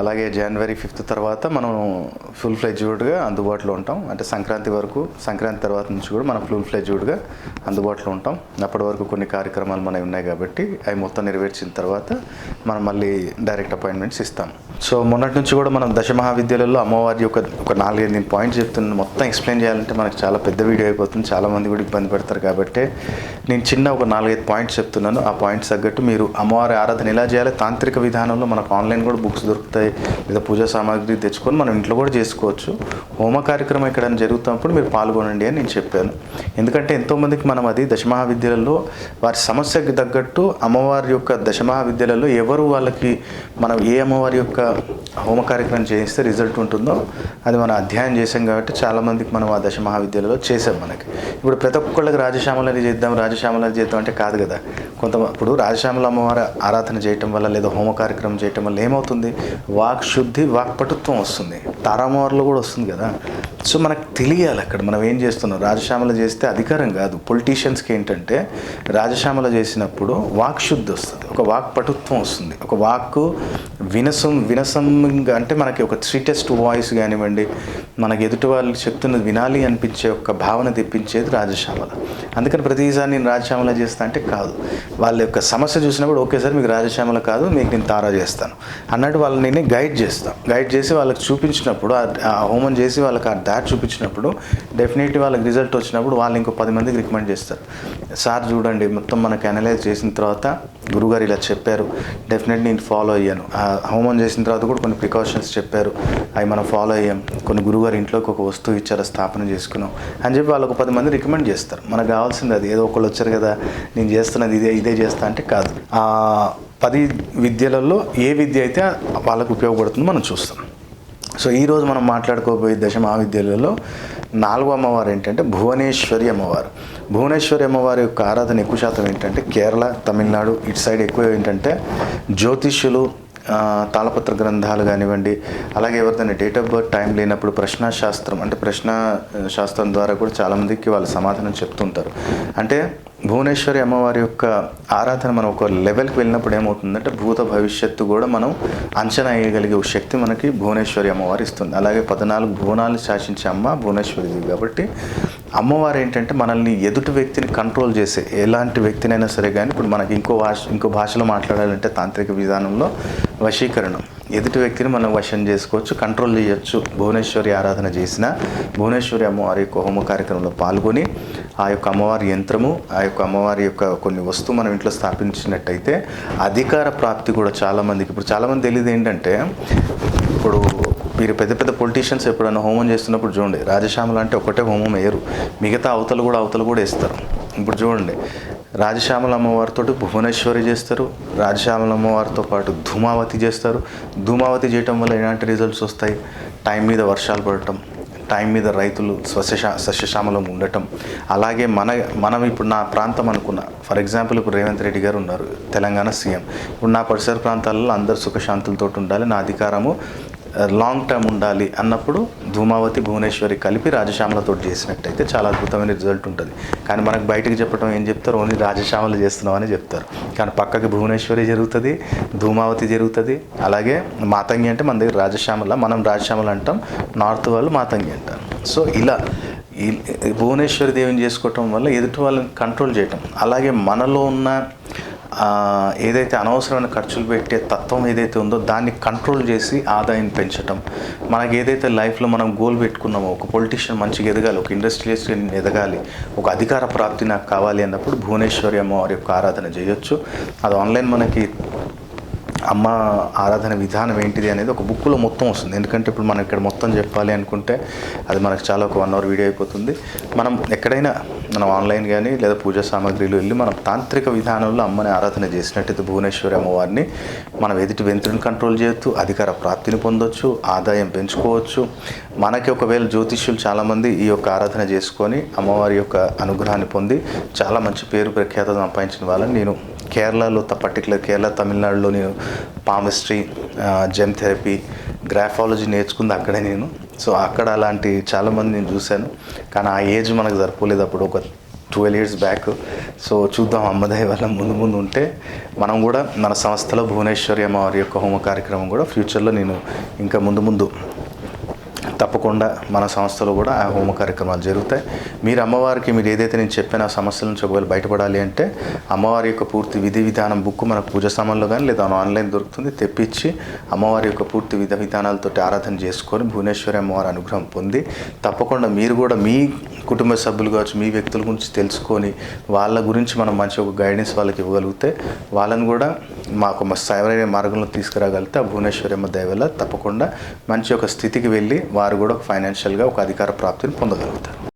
అలాగే జనవరి ఫిఫ్త్ తర్వాత మనం ఫుల్ ఫ్లెజ్డ్గా అందుబాటులో ఉంటాం. అంటే సంక్రాంతి వరకు సంక్రాంతి తర్వాత నుంచి కూడా మనం ఫుల్ ఫ్లెజ్డ్గా అందుబాటులో ఉంటాం. అప్పటి వరకు కొన్ని కార్యక్రమాలు మనవి ఉన్నాయి కాబట్టి అవి మొత్తం నెరవేర్చిన తర్వాత మనం మళ్ళీ డైరెక్ట్ అపాయింట్మెంట్స్ ఇస్తాం. సో మొన్నటి నుంచి కూడా మనం దశ మహావిద్యాలయంలో అమ్మవారి యొక్క ఒక నాలుగైదు పాయింట్స్ పాయింట్ మొత్తం ఎక్స్ప్లెయిన్ చేయాలంటే మనకు చాలా పెద్ద వీడియో అయిపోతుంది. చాలామంది కూడా ఇబ్బంది పడతారు కాబట్టి నేను చిన్న ఒక నాలుగైదు పాయింట్స్ చెప్తున్నాను. ఆ పాయింట్స్ తగ్గట్టు మీరు అమ్మవారి ఆరాధన ఎలా చేయాలి తాంత్రిక విధానంలో మనకు ఆన్లైన్ కూడా బుక్స్ దొరుకుతాయి లేదా పూజా సామాగ్రి తెచ్చుకొని మనం ఇంట్లో కూడా చేసుకోవచ్చు. హోమ కార్యక్రమం ఇక్కడ జరుగుతున్నప్పుడు మీరు పాల్గొనండి అని నేను చెప్పాను. ఎందుకంటే ఎంతోమందికి మనం అది దశమహావిద్యలలో వారి సమస్యకి తగ్గట్టు అమ్మవారి యొక్క దశమహావిద్యలలో ఎవరు వాళ్ళకి మనం ఏ అమ్మవారి యొక్క హోమ కార్యక్రమం చేయిస్తే రిజల్ట్ ఉంటుందో అది మనం అధ్యయనం చేసాం కాబట్టి చాలామందికి మనం ఆ దశ మహావిద్యాలయంలో చేసాం మనకి. ఇప్పుడు ప్రతి ఒక్కళ్ళకి రాజశ్యామలని చేద్దాం రాజశ్యామల చేద్దాం అంటే కాదు కదా. కొంత ఇప్పుడు రాజశ్యామల అమ్మవారి ఆరాధన చేయటం వల్ల లేదా హోమ కార్యక్రమం చేయటం వల్ల ఏమవుతుంది? వాక్ శుద్ధి వాక్పటుత్వం వస్తుంది. తారామవారిలో కూడా వస్తుంది కదా. సో మనకు తెలియాలి అక్కడ. మనం ఏం చేస్తున్నాం? రాజశ్యామల చేస్తే అధికారం కాదు. పొలిటీషియన్స్కి ఏంటంటే రాజశ్యామల చేసినప్పుడు వాక్ శుద్ధి వస్తుంది. ఒక వాక్ పటుత్వం వస్తుంది. ఒక వాక్ వినసం వినసం అంటే మనకి ఒక స్వీటెస్ట్ వాయిస్ కానివ్వండి మనకి ఎదుటి వాళ్ళు చెప్తున్నది వినాలి అనిపించే ఒక భావన తెప్పించేది రాజశ్యామల. అందుకని ప్రతిసారి నేను రాజశ్యామల చేస్తా అంటే కాదు. వాళ్ళ యొక్క సమస్య చూసినప్పుడు ఓకే సార్ మీకు రాజశ్యామల కాదు మీకు నేను తారా చేస్తాను. అన్నట్టు వాళ్ళని నేను గైడ్ చేస్తాను గైడ్ చేసి వాళ్ళకి చూపించినప్పుడు ఆ హోమం చేసి వాళ్ళకి ఆ దారి చూపించినప్పుడు డెఫినెట్లీ వాళ్ళకి రిజల్ట్ వచ్చినప్పుడు వాళ్ళు ఇంకో పది మందికి రికమెండ్ చేస్తారు. సార్ చూడండి మొత్తం మనకి అనలైజ్ చేసిన తర్వాత గురుగారు ఇలా చెప్పారు. డెఫినెట్లీ నేను ఫాలో అయ్యాను. హోమం చేసిన తర్వాత కూడా కొన్ని ప్రికాషన్స్ చెప్పారు. అవి మనం ఫాలో అయ్యాం. కొన్ని గురుగారు ఇంట్లోకి ఒక వస్తువు ఇచ్చారు స్థాపన చేసుకున్నాం అని చెప్పి వాళ్ళకు పది మంది రికమెండ్ చేస్తారు. మనకు కావాల్సింది అది. ఏదో ఒకళ్ళు వచ్చారు కదా నేను చేస్తున్నది ఇదే ఇదే చేస్తా అంటే కాదు. ఆ పది విద్యలలో ఏ విద్య అయితే వాళ్ళకు ఉపయోగపడుతుందో మనం చూస్తాం. సో ఈరోజు మనం మాట్లాడుకోబోయే దశ మహావిద్యాలయంలో నాలుగో అమ్మవారు ఏంటంటే భువనేశ్వరి అమ్మవారు. భువనేశ్వరి అమ్మవారి యొక్క ఆరాధన ఎక్కువ శాతం ఏంటంటే కేరళ తమిళనాడు ఇటు సైడ్ ఎక్కువ ఏంటంటే జ్యోతిష్యులు తాళపత్ర గ్రంథాలు కానివ్వండి అలాగే ఎవరిదైనా డేట్ ఆఫ్ బర్త్ టైం లేనప్పుడు ప్రశ్న శాస్త్రం అంటే ప్రశ్న శాస్త్రం ద్వారా కూడా చాలామందికి వాళ్ళు సమాధానం చెప్తుంటారు. అంటే భువనేశ్వరి అమ్మవారి యొక్క ఆరాధన మనం ఒక లెవెల్కి వెళ్ళినప్పుడు ఏమవుతుందంటే భూత భవిష్యత్తు కూడా మనం అంచనా వేయగలిగే శక్తి మనకి భువనేశ్వరి అమ్మవారు ఇస్తుంది. అలాగే పద్నాలుగు భువనాలు శాసించే అమ్మ భువనేశ్వరి కాబట్టి అమ్మవారు ఏంటంటే మనల్ని ఎదుటి వ్యక్తిని కంట్రోల్ చేసే ఎలాంటి వ్యక్తినైనా సరే కానీ ఇప్పుడు మనకి ఇంకో భాష ఇంకో భాషలో మాట్లాడాలంటే తాంత్రిక విధానంలో వశీకరణం. ఎదుటి వ్యక్తిని మనం వశం చేసుకోవచ్చు కంట్రోల్ చేయొచ్చు. భువనేశ్వరి ఆరాధన చేసిన భువనేశ్వరి అమ్మవారి యొక్క హోమ కార్యక్రమంలో పాల్గొని ఆ యొక్క అమ్మవారి యంత్రము ఆ యొక్క అమ్మవారి యొక్క కొన్ని వస్తువు మనం ఇంట్లో స్థాపించినట్టయితే అధికార ప్రాప్తి కూడా చాలామందికి ఇప్పుడు చాలామంది తెలియదు ఏంటంటే ఇప్పుడు మీరు పెద్ద పెద్ద పొలిటీషియన్స్ ఎప్పుడైనా హోమం చేస్తున్నప్పుడు చూడండి రాజశ్యామల అంటే ఒకటే హోమం వేయరు. మిగతా అవతలు కూడా అవతలు కూడా వేస్తారు. ఇప్పుడు చూడండి రాజశ్యామల అమ్మవారితో భువనేశ్వరి చేస్తారు రాజశ్యామల అమ్మవారితో పాటు ధూమావతి చేస్తారు. ధూమావతి చేయటం వల్ల ఎలాంటి రిజల్ట్స్ వస్తాయి? టైం మీద వర్షాలు పడటం టైం మీద రైతులు స్వశశా సస్యశ్యామలం ఉండటం. అలాగే మన మనం ఇప్పుడు నా ప్రాంతం అనుకున్న ఫర్ ఎగ్జాంపుల్ ఇప్పుడు రేవంత్ రెడ్డి గారు ఉన్నారు తెలంగాణ సీఎం. ఇప్పుడు నా పరిసర ప్రాంతాలలో అందరు సుఖశాంతులతో ఉండాలి నా అధికారము లాంగ్ టర్మ్ ఉండాలి అన్నప్పుడు ధూమావతి భువనేశ్వరి కలిపి రాజశ్యామలతో చేసినట్టయితే చాలా అద్భుతమైన రిజల్ట్ ఉంటుంది. కానీ మనకు బయటకు చెప్పడం ఏం చెప్తారు? ఓన్లీ రాజశ్యామలు చేస్తున్నామని చెప్తారు. కానీ పక్కకి భువనేశ్వరి జరుగుతుంది ధూమావతి జరుగుతుంది అలాగే మాతంగి అంటే మన దగ్గర రాజశ్యామల మనం రాజశామలు అంటాం నార్త్ వాళ్ళు మాతంగి అంటారు. సో ఇలా ఈ భువనేశ్వరి దేవిని చేసుకోవటం వల్ల ఎదుటి వాళ్ళని కంట్రోల్ చేయటం అలాగే మనలో ఉన్న ఏదైతే అనవసరమైన ఖర్చులు పెట్టే తత్వం ఏదైతే ఉందో దాన్ని కంట్రోల్ చేసి ఆదాయం పెంచటం. మనకి ఏదైతే లైఫ్లో మనం గోల్ పెట్టుకున్నామో ఒక పొలిటీషియన్ మంచిగా ఎదగాలి ఒక ఇండస్ట్రియలిస్ట్ ఎదగాలి ఒక అధికార ప్రాప్తి నాకు కావాలి అన్నప్పుడు భువనేశ్వరి అమ్మవారి యొక్క ఆరాధన చేయొచ్చు. అది ఆన్లైన్ మనకి అమ్మ ఆరాధన విధానం ఏంటిది అనేది ఒక బుక్లో మొత్తం వస్తుంది. ఎందుకంటే ఇప్పుడు మనం ఇక్కడ మొత్తం చెప్పాలి అనుకుంటే అది మనకు చాలా ఒక వన్ అవర్ వీడియో అయిపోతుంది. మనం ఎక్కడైనా మనం ఆన్లైన్ కానీ లేదా పూజా సామాగ్రిలు వెళ్ళి మనం తాంత్రిక విధానంలో అమ్మని ఆరాధన చేసినట్టయితే భువనేశ్వరి అమ్మవారిని మనం ఎదుటి వెంతుని కంట్రోల్ చేయొచ్చు అధికార ప్రాప్తిని పొందొచ్చు ఆదాయం పెంచుకోవచ్చు. మనకి ఒకవేళ జ్యోతిష్యులు చాలామంది ఈ యొక్క ఆరాధన చేసుకొని అమ్మవారి యొక్క అనుగ్రహాన్ని పొంది చాలా మంచి పేరు ప్రఖ్యాత సంపాదించిన వాళ్ళని నేను కేరళలో పర్టికులర్ కేరళ తమిళనాడులో నేను పామిస్ట్రీ జెమ్ థెరపీ గ్రాఫాలజీ నేర్చుకుంది అక్కడే నేను. సో అక్కడ అలాంటి చాలామంది నేను చూశాను. కానీ ఆ ఏజ్ మనకు సరిపోలేదు అప్పుడు ఒక ట్వెల్వ్ ఇయర్స్ బ్యాక్ సో చూద్దాం అమ్మదయ్య వల్ల ముందు ముందు ఉంటే. మనం కూడా మన సంస్థలో భువనేశ్వరి అమ్మవారి యొక్క హోమ కార్యక్రమం కూడా ఫ్యూచర్లో నేను ఇంకా ముందు ముందు తప్పకుండా మన సంస్థలో కూడా ఆ హోమ కార్యక్రమాలు జరుగుతాయి. మీరు అమ్మవారికి మీరు ఏదైతే నేను చెప్పిన సమస్యల నుంచి ఒకవేళ బయటపడాలి అంటే అమ్మవారి యొక్క పూర్తి విధి విధానం బుక్ మన పూజ సామాన్లో కానీ లేదా ఆన్లైన్ దొరుకుతుంది తెప్పించి అమ్మవారి యొక్క పూర్తి విధ విధానాలతో ఆరాధన చేసుకొని భువనేశ్వరి అమ్మవారి అనుగ్రహం పొంది తప్పకుండా మీరు కూడా మీ కుటుంబ సభ్యులు కావచ్చు మీ వ్యక్తుల గురించి తెలుసుకొని వాళ్ళ గురించి మనం మంచి ఒక గైడెన్స్ వాళ్ళకి ఇవ్వగలిగితే వాళ్ళని కూడా మాకు సరైన మార్గంలో తీసుకురాగలిగితే ఆ భువనేశ్వరమ్మ అమ్మ తప్పకుండా మంచి ఒక స్థితికి వెళ్ళి వారు కూడా ఫైనాన్షియల్గా ఒక అధికార ప్రాప్తిని పొందగలుగుతారు.